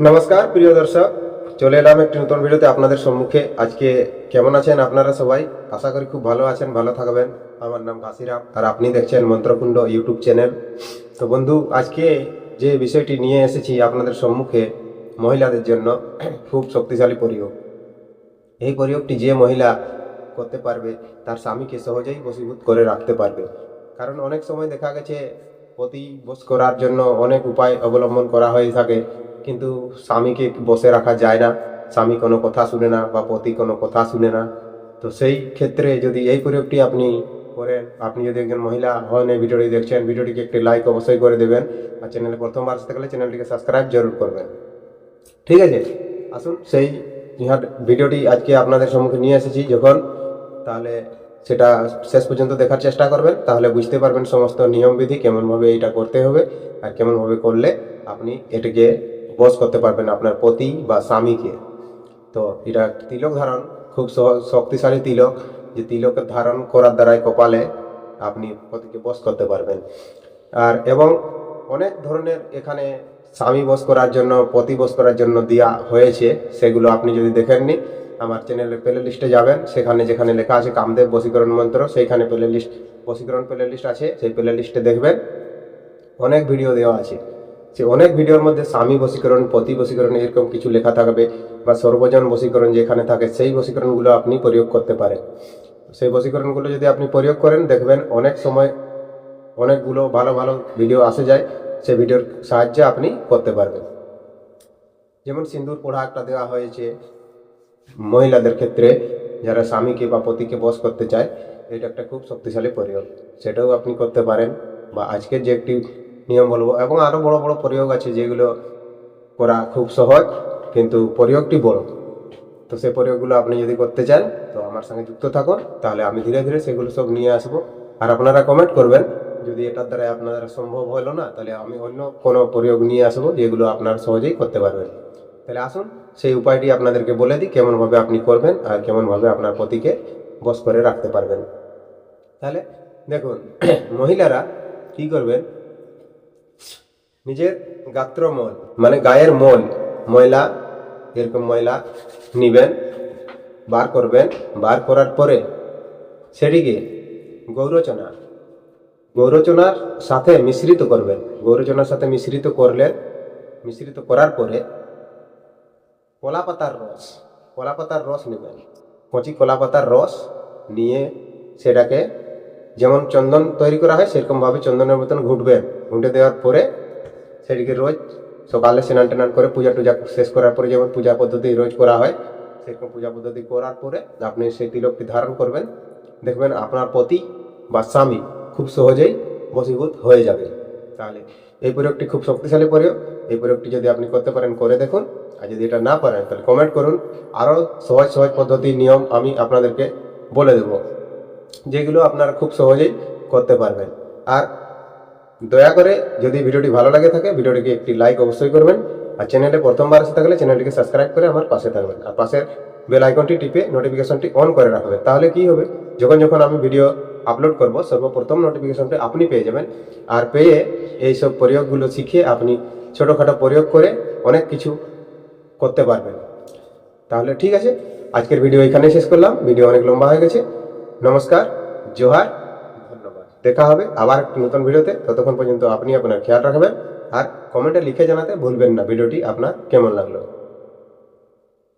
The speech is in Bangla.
নমস্কার, প্রিয় দর্শক। চলে এলাম একটি নতুন ভিডিওতে আপনাদের সম্মুখে। আজকে কেমন আছেন আপনারা সবাই? আশা করি খুব ভালো আছেন, ভালো থাকবেন। আমার নাম কাশিরাম আর আপনি দেখছেন মন্ত্রকুণ্ড ইউটিউব চ্যানেল। তো বন্ধু, আজকে যে বিষয়টি নিয়ে এসেছি আপনাদের সম্মুখে মহিলাদের জন্য, খুব শক্তিশালী প্রয়োগ। এই প্রয়োগটি যে মহিলা করতে পারবে, তার স্বামীকে সহজেই বশীভূত করে রাখতে পারবে। কারণ অনেক সময় দেখা গেছে পতি বশ করার জন্য অনেক উপায় অবলম্বন করা হয়ে থাকে। কিন্তু স্বামীকে বসে রাখা যায় না, স্বামী কোনো কথা শুনে না বা পতি কোনো কথা শুনে না। তো সেই ক্ষেত্রে যদি এই প্রয়োগটি আপনি করেন, আপনি যদি একজন মহিলা হন এই ভিডিওটি দেখছেন, ভিডিওটিকে একটি লাইক অবশ্যই করে দেবেন আর চ্যানেলে প্রথমবার আসতে গেলে চ্যানেলটিকে সাবস্ক্রাইব জরুর করবেন। ঠিক আছে? আসুন, সেই ইহার ভিডিওটি আজকে আপনাদের সম্মুখে নিয়ে এসেছি। যখন তাহলে সেটা শেষ পর্যন্ত দেখার চেষ্টা করবেন, তাহলে বুঝতে পারবেন সমস্ত নিয়মবিধি কেমনভাবে এটা করতে হবে আর কেমনভাবে করলে আপনি এটাকে বস করতে পারবেন আপনার পতি বা স্বামীকে। তো এটা তিলক ধারণ, খুব শক্তিশালী তিলক। যে তিলক ধারণ করার দ্বারাই কপালে আপনি পতিকে বস করতে পারবেন। আর এবং অনেক ধরনের এখানে স্বামী বস করার জন্য, পতি বস করার জন্য দেওয়া হয়েছে। সেগুলো আপনি যদি দেখেননি আমার চ্যানেলের প্লে লিস্টে যাবেন। সেখানে যেখানে লেখা আছে কামদেব বশীকরণ মন্ত্র, সেইখানে প্লে লিস্ট বশীকরণ প্লে লিস্ট আছে। সেই প্লে লিস্টে দেখবেন অনেক ভিডিও দেওয়া আছে। সে অনেক ভিডিওর মধ্যে স্বামী বশীকরণ, পতি বশীকরণ এরকম কিছু লেখা থাকবে বা সর্বজন বশীকরণ যেখানে থাকে সেই বশীকরণগুলো আপনি প্রয়োগ করতে পারেন। সেই বশীকরণগুলো যদি আপনি প্রয়োগ করেন, দেখবেন অনেক সময় অনেকগুলো ভালো ভালো ভিডিও আসে যায় সেই ভিডিওর সাহায্যে আপনি করতে পারবেন। যেমন সিন্দুর পোড়া একটা দেওয়া হয়েছে মহিলাদের ক্ষেত্রে, যারা স্বামীকে বা পতিকে বস করতে চায়, এটা একটা খুব শক্তিশালী প্রয়োগ। সেটাও আপনি করতে পারেন বা আজকের যে একটি নিয়ম বলব। এবং আরও বড় বড় প্রয়োগ আছে যেগুলো করা খুব সহজ, কিন্তু প্রয়োগটি বড়। তো সেই প্রয়োগগুলো আপনি যদি করতে চান, তো আমার সঙ্গে যুক্ত থাকুন, তাহলে আমি ধীরে ধীরে সেগুলো সব নিয়ে আসব। আর আপনারা কমেন্ট করবেন, যদি এটার দ্বারা আপনার সম্ভব হলো না, তাহলে আমি অন্য কোনো প্রয়োগ নিয়ে আসব যেগুলো আপনারা সহজেই করতে পারবেন। তাহলে আসুন, সেই উপায়টি আপনাদেরকে বলে দিই, কেমনভাবে আপনি করবেন আর কেমনভাবে আপনার পতিকে বশ করে রাখতে পারবেন। তাহলে দেখুন, মহিলারা কি করবেন নিজের গাত্রমল মানে গায়ের মল, ময়লা, এরকম ময়লা নিবেন, বার করবেন, বার করার পরে সেটিকে গৌরচনা। গৌরচনার সাথে মিশ্রিত করবেন। গৌরচনার সাথে মিশ্রিত করলেন মিশ্রিত করার পরে কলা পাতার রস কলা পাতার রস নেবেন। কচি কলা পাতার রস নিয়ে সেটাকে যেমন চন্দন তৈরি করা হয় সেরকমভাবে চন্দনের মতন ঘুটবেন ঘুটে দেওয়ার পরে সেটিকে রোজ সকালে স্নান টান করে পূজা টুজা শেষ করার পরে যেমন পূজা পদ্ধতি রোজ করা হয়, সেরকম পূজা পদ্ধতি করার পরে আপনি সেই তিলকটি ধারণ করবেন। দেখবেন আপনার পতি বা স্বামী খুব সহজেই বসীভূত হয়ে যাবে। তাহলে এই প্রয়োগটি খুব শক্তিশালী প্রয়োগ। এই প্রয়োগটি যদি আপনি করতে পারেন, করে দেখুন। আর যদি এটা না পারেন, তাহলে কমেন্ট করুন। আরও সহজ সহজ পদ্ধতি, নিয়ম আমি আপনাদেরকে বলে দেব। যেগুলো আপনারা খুব সহজেই করতে পারবেন। আর দয়া করে যদি ভিডিওটি ভালো লাগে থাকে, ভিডিওটিকে একটি লাইক অবশ্যই করবেন। আর চ্যানেলে প্রথমবার এসে থাকলে চ্যানেলটিকে সাবস্ক্রাইব করে আমার পাশে থাকবেন। আর পাশের বেল আইকনটি টিপে নোটিফিকেশনটি অন করে রাখবেন। তাহলে কি হবে? যখন যখন আমি ভিডিও আপলোড করব, সর্বপ্রথম নোটিফিকেশনটি আপনি পেয়ে যাবেন। আর পেয়ে এই সব প্রয়োগগুলো শিখে আপনি ছোটোখাটো প্রয়োগ করে অনেক কিছু করতে পারবেন। তাহলে ঠিক আছে, আজকের ভিডিও এখানে শেষ করলাম। ভিডিও অনেক লম্বা হয়ে গেছে। নমস্কার জোহার। ধন্যবাদ। দেখা হবে আবার একটি নতুন ভিডিওতে। ততক্ষণ পর্যন্ত আপনি আপনার খেয়াল রাখবেন আর কমেন্টে লিখে জানাতে ভুলবেন না। ভিডিওটি আপনার কেমন লাগল?